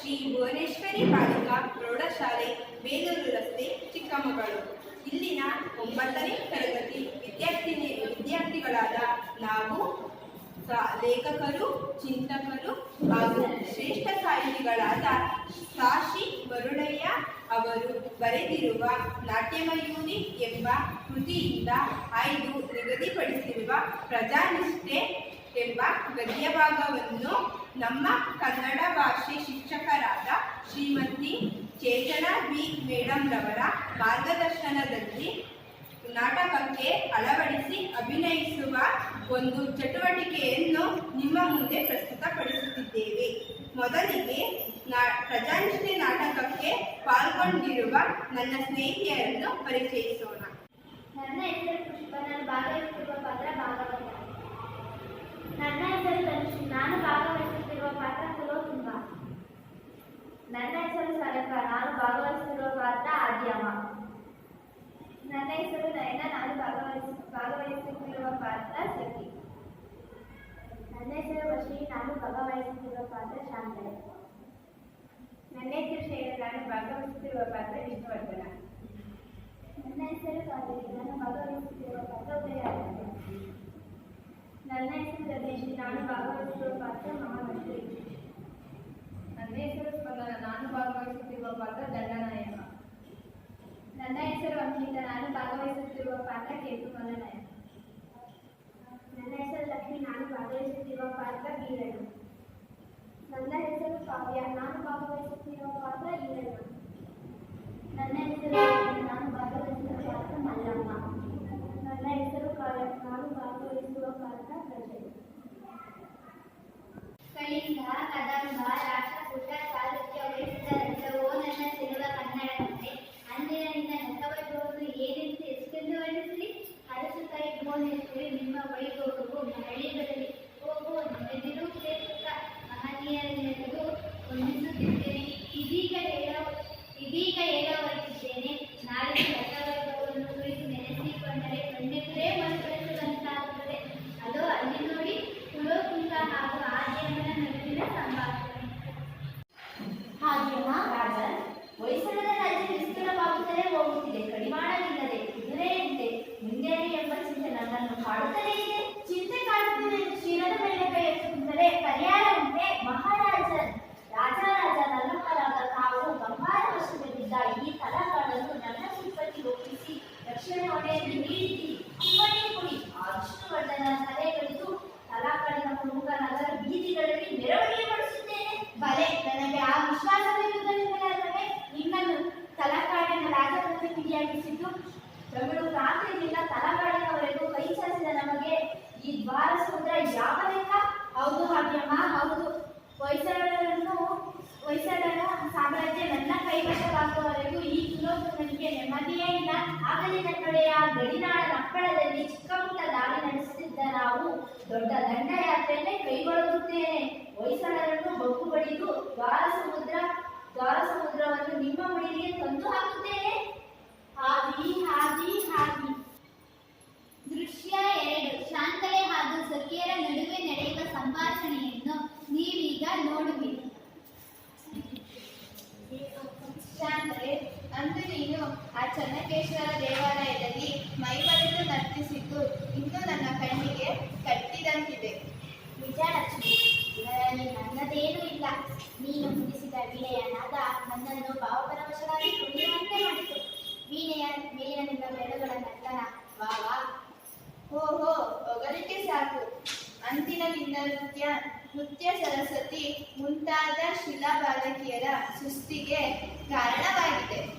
ಶ್ರೀ ಭುವನೇಶ್ವರಿ ಬಾಲಿಕಾ ಪ್ರೌಢಶಾಲೆ ಬೇಲೂರು ರಸ್ತೆ, ಚಿಕ್ಕಮಗಳೂರು. ಇಲ್ಲಿನ ಒಂಬತ್ತನೇ ತರಗತಿ ವಿದ್ಯಾರ್ಥಿನಿ, ವಿದ್ಯಾರ್ಥಿಗಳಾದ ನಾವು ಲೇಖಕರು, ಚಿಂತಕರು ಹಾಗೂ ಶ್ರೇಷ್ಠ ಸಾಹಿತಿಗಳಾದ ಸಾಶಿ ವರುಣಯ್ಯ ಅವರು ಬರೆದಿರುವ ನಾಟ್ಯಮಯೂರಿ ಎಂಬ ಕೃತಿಯಿಂದ ಆಯ್ದು ನಿಗದಿಪಡಿಸಿರುವ ಪ್ರಜಾನಿಷ್ಠೆ ಎಂಬ ಗದ್ಯಭಾಗವನ್ನು ನಮ್ಮ ಕನ್ನಡ ಭಾಷೆ ಶಿಕ್ಷಕರಾದ ಶ್ರೀಮತಿ ಚೇತನಾ ಬಿ ಮೇಡಂರವರ ಮಾರ್ಗದರ್ಶನದಲ್ಲಿ ನಾಟಕಕ್ಕೆ ಅಳವಡಿಸಿ ಅಭಿನಯಿಸುವ ಒಂದು ಚಟುವಟಿಕೆಯನ್ನು ನಿಮ್ಮ ಮುಂದೆ ಪ್ರಸ್ತುತಪಡಿಸುತ್ತಿದ್ದೇವೆ. ಮೊದಲಿಗೆ ನಾ ಪ್ರಜಾನಿಷ್ಠೆ ನಾಟಕಕ್ಕೆ ಪಾಲ್ಗೊಂಡಿರುವ ನನ್ನ ಸ್ನೇಹಿತೆಯರನ್ನು ಪರಿಚಯಿಸೋಣ. ನನ್ನ ಹೆಸರು ಪುಷ್ಪ, ನಾನು ಭಾಗವತ ನನ್ನ ಹೆಸರು ಧನುಷ್ ನಾನು ಭಾಗವಹಿಸುತ್ತಿರುವ ಪಾತ್ರ ಕುಲೋತುಂಗ ನನ್ನ ಹೆಸರು ಸರಕ ನಾನು ಭಾಗವಹಿಸುತ್ತಿರುವ ಪಾತ್ರ ಆದ್ಯಮ ನನ್ನ ಹೆಸರು ನಯನ ನಾನು ಭಾಗವಹಿಸ ಭಾಗವಹಿಸುತ್ತಿರುವ ಪಾತ್ರ ಸಖಿ ನನ್ನ ಹೆಸರು ವಶಿ ನಾನು ಭಾಗವಹಿಸುತ್ತಿರುವ ಪಾತ್ರ ಶಾಂತಳೆ ನನ್ನ ಹೆಸರು ಶೈಲ ನಾನು ಭಾಗವಹಿಸುತ್ತಿರುವ ಪಾತ್ರ ವಿಷ್ಣುವರ್ಧನ ನನ್ನ ಹೆಸರು ಕಾವೇರಿ ನಾನು ಭಾಗವಹಿಸುತ್ತಿರುವ ಪಾತ್ರ ಉದಯಾದಿತ್ಯ ನನ್ನ ಹೆಸರು ರಮೇಶ್ ನಾನು ಭಾಗವಹಿಸುತ್ತಿರುವ ನನ್ನ ಹೆಸರು ನಾನು ಭಾಗವಹಿಸುತ್ತಿರುವ ಪಾತ್ರ ದಂಡನಾಯಕ. ನನ್ನ ಹೆಸರು ಅಂಕಿತ ನಾನು ಭಾಗವಹಿಸುತ್ತಿರುವ ಪಾತ್ರ ಕೇತು ನಾಯಕ 大家跟小爱 ನನ್ನನ್ನು ಕಾಡುತ್ತಲೇ ಇದೆ ಚಿಂತೆ ಕಾಡುತ್ತಿದೆ ಶಿರದ ಮೇಲೆ ಕೈ ಎತ್ತುತ್ತಿದ್ದರೆ ಪರಿಹಾರ ಆಗಲೇ ಕಡೆಯ ಗಡಿನಾಳ ನಕ್ಕಳದಲ್ಲಿ ಚಿಕ್ಕ ಪುಟ್ಟ ದಾಳಿ ನಡೆಸುತ್ತಿದ್ದ ನಾವು ದೊಡ್ಡ ದಂಡಯಾತ್ರೆಯನ್ನೇ ಕೈಗೊಳ್ಳುತ್ತೇನೆ. ಹೊಯ್ಸಳರನ್ನು ಬಗ್ಗು ಬಡಿದು ದ್ವಾರ ಸಮುದ್ರ ದ್ವಾರ ಸಮುದ್ರವನ್ನು ನಿಮ್ಮ ಮುಡಿಗೆ ತಂದು ಹಾಕುತ್ತೇನೆ. ಹಾದಿ ಹಾದಿ ಹಾದಿ. ದೃಶ್ಯ ಎರಡು. ಶಾಂತಲೆ ಹಾಗೂ ಸಖಿಯರ ನಡುವೆ ನಡೆಯುವ ಸಂಭಾಷಣೆಯನ್ನು ನೀವೀಗ ನೋಡುವಿರಿ. ಶಾಂತಲೆ ಆ ಚನ್ನಕೇಶ್ವರ ದೇವಾಲಯದಲ್ಲಿ ಮೈಮರೆತು ನರ್ತಿಸಿದ್ದು ಇನ್ನು ನನ್ನ ಕಣ್ಣಿಗೆ ಕಟ್ಟಿದಂತಿದೆ. ನಿಜ ಲಕ್ಷ್ಮಿ ಇದರಲ್ಲಿ ನನ್ನದೇನೂ ಇಲ್ಲ. ನೀನು ಮುಗಿಸಿದ ವೀಣೆಯ ನಾದ ನನ್ನನ್ನು ಭಾವಪರವಶರಾಗಿ ಕುಣಿಯುವಂತೆ ಮಾಡಿತು. ವೀಣೆಯ ಮೇಲಿನಿಂದ ಬೆಳೆಗಳ ನರ್ತನ ವಾ ವಾ. ಓಹೋ ಹೊಗಳಿಕೆ ಸಾಕು. ಅಂದಿನದಿಂದ ನೃತ್ಯ ನೃತ್ಯ ಸರಸ್ವತಿ ಮುಂತಾದ ಶಿಲಾ ಬಾಲಕಿಯರ ಸುಸ್ತಿಗೆ ಕಾರಣವಾಗಿದೆ.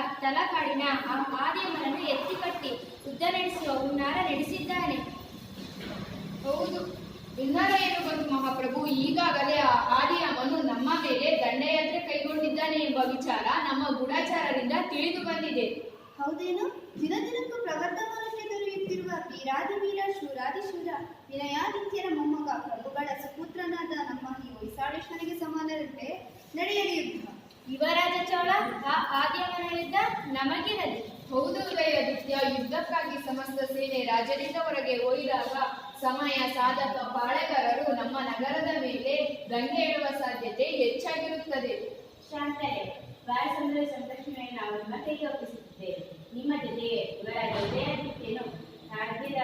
ತಲಕಾಡಿನ ಆ ಎತ್ತಿ ಕಟ್ಟಿ ಯುದ್ಧ ನಡೆಸುವ ಹುನ್ನಾರ ನಡೆಸಿದ್ದಾನೆ. ಹೌದು. ಏನು ಬಂತು ಮಹಾಪ್ರಭು? ಈಗಾಗಲೇ ಆ ಆದಿಯಮನು ನಮ್ಮ ಮೇಲೆ ದಂಡಯಾತ್ರೆ ಕೈಗೊಂಡಿದ್ದಾನೆ ಎಂಬ ವಿಚಾರ ನಮ್ಮ ಗೂಢಚಾರರಿಂದ ತಿಳಿದು ಬಂದಿದೆ. ಹೌದೇನು? ದಿನ ದಿನಕ್ಕೂ ಪ್ರವರ್ಧಮಾನಕ್ಕೆ ದೊರೆಯುತ್ತಿರುವ ವೀರಾದಿವೀರ ಶೂರಾದಿಶೂರ ವಿನಯಾದಿತ್ಯರ ಮೊಮ್ಮಗ ಪ್ರಭುಗಳ ಸುಪುತ್ರನಾದ ನಮ್ಮ ಈ ಸಮಾನರಂತೆ ನಡೆಯಲಿ ಯುವರಾಜ ಚೋಳ ಆ ಆದ್ಯಮನಳಿದ್ದ ನಮಗಿರಲಿ. ಹೌದು ಉದಯಾದಿತ್ಯ ಯುದ್ಧಕ್ಕಾಗಿ ಸಮಸ್ತ ಸೇನೆ ರಾಜ್ಯದಿಂದ ಹೊರಗೆ ಒಯ್ದಾಗ ಸಮಯ ಸಾಧಕ ಪಾಳೆಗಾರರು ನಮ್ಮ ನಗರದ ಮೇಲೆ ದಂಗೆ ಇಡುವ ಸಾಧ್ಯತೆ ಹೆಚ್ಚಾಗಿರುತ್ತದೆ. ಶಾಂತರೆ ಬಾಲಸಂದ್ರ ಸಂರಕ್ಷಣೆಯನ್ನು ನಾವು ನಿಮ್ಮ ಕೈಗೆ ಒಪ್ಪಿಸುತ್ತಿದ್ದೇವೆ ನಿಮ್ಮ ಜೊತೆಗೆ ಯುವರಾಜ ಉದಯಾದಿತ್ಯನು ರಾಜ್ಯದ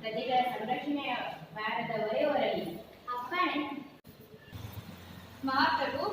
ಪ್ರಜೆಗಳ ಸಂರಕ್ಷಣೆಯ ಭಾರತ ಹೊರೆಹೊರಲಿ ಅಪ್ಪಣೆ. ಮಹಾಪ್ರಭು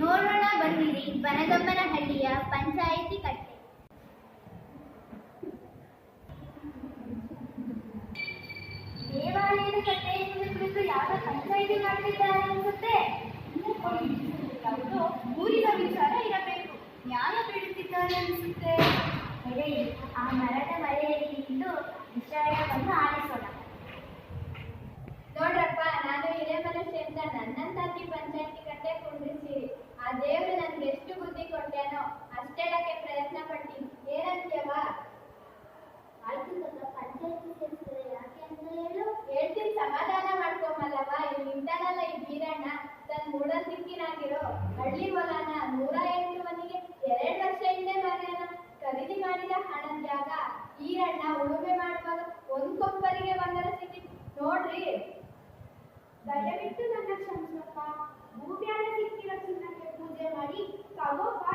ನೋಡೋಣ ಬಂದಿರಿ ಬನಗಮ್ಮನಹಳ್ಳಿಯ ಪಂಚಾಯಿತಿ ಕಟ್ಟೆ. ದೇವಾಲಯದ ಕಟ್ಟೆಯನ್ನು ಕುರಿತು ಯಾವ ಪಂಚಾಯಿತಿ ಮಾಡ್ತಿದ್ದಾರೆ ಅನ್ಸುತ್ತೆ? ಊರಿನ ವಿಚಾರ ಇರಬೇಕು. ನ್ಯಾಯ ಬೀಳುತ್ತಿದ್ದಾರೆ ಅನಿಸುತ್ತೆ. ಆ ಮರದ ಮರೆಯಲ್ಲಿ ಇಂದು ವಿಷಯವನ್ನು ಆಲಿಸೋಣ ನೋಡ್ರಪ್ಪ ನಾನು ಹಿರೇ ಮನುಷ್ಯ ಅಂತ ನನ್ನಂತಾಕಿ ಪಂಚಾಯತಿ ಕಟ್ಟೆ ಕುಂಡ್ರಿಸಿರಿ ಆ ದೇವರು ನನ್ಗೆ ಎಷ್ಟು ಬುದ್ಧಿ ಕೊಟ್ಟೇನೋ ಅಷ್ಟೇಳಕ್ಕೆ ಪ್ರಯತ್ನ ಪಟ್ಟಿನಿ ಏನಂತ್ಯವ ಆಯ್ತು ಸ್ವಲ್ಪ ಪಂಚಾಯತಿ ಸೇರಿಸಿದ್ರೆ ಯಾಕೆ ಅಂತ ಹೇಳು. ಹೇಳ್ತೀನಿ ಸಮಾಧಾನ ಮಾಡ್ಕೊಂಬಲ್ಲವ ಇಲ್ಲಿ ನಿಂತಾನಲ್ಲ ಈ ಬೀರಣ್ಣ ತನ್ ಮೂಡ ಸಿಕ್ಕಿನಾಗಿರೋ ಹಳ್ಳಿ ಹೊಲನ ನೂರ ಎಂಟು ಮನೆಗೆ ಎರಡ್ ವರ್ಷ ಹಿಂದೆ ಮಾರ್ಯಾನ. ಖರೀದಿ ಮಾಡಿದ ಹಣದ ಜಾಗ ಈರಣ್ಣ ಉಳುಮೆ ಮಾಡುವಾಗ ಒಂದ್ ಕೊಪ್ಪರಿಗೆ ಬಂಗಾರ ಸಿಕ್ಕಿ. ನೋಡ್ರಿ. ದಯವಿಟ್ಟು ನನ್ನ ಭೂಮ್ಯಾಗ ಸಿಕ್ಕಿರೋ ಚಿನ್ನಕ್ಕೆ ಪೂಜೆ ಮಾಡಿ ತಗೋಪ್ಪ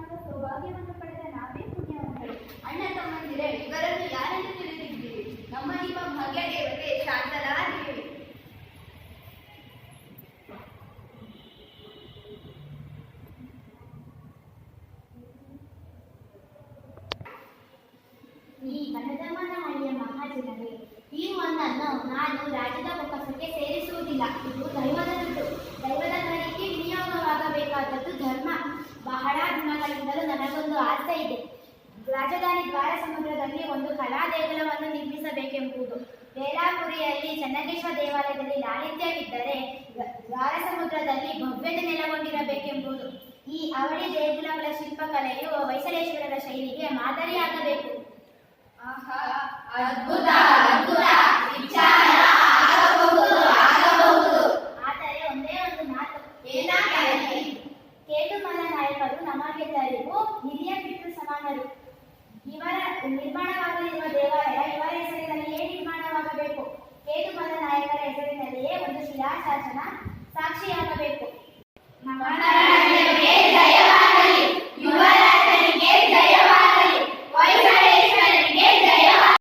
കാണുന്ന സൗഭാഗ്യം ಸಮುದ್ರದಲ್ಲಿ ಒಂದು ಕಲಾ ದೇಗುಲವನ್ನು ನಿರ್ಮಿಸಬೇಕೆಂಬುದು ಬೇಲಾಪುರಿಯಲ್ಲಿ ಚನ್ನಕೇಶ್ವರ ದೇವಾಲಯದಲ್ಲಿ ಲಾಲಿತ್ಯವಿದ್ದರೆ ದ್ವಾರ ಸಮುದ್ರದಲ್ಲಿ ಭವ್ಯತೆ ನೆಲೆಗೊಂಡಿರಬೇಕೆಂಬುದು. ಈ ಅವಳಿ ದೇಗುಲಗಳ ಶಿಲ್ಪಕಲೆಯು ಹೊಯ್ಸಳೇಶ್ವರರ ಶೈಲಿಗೆ ಮಾದರಿಯಾಗಬೇಕು. ಆಹಾ, ಅದ್ಭುತ ಅದ್ಭುತ.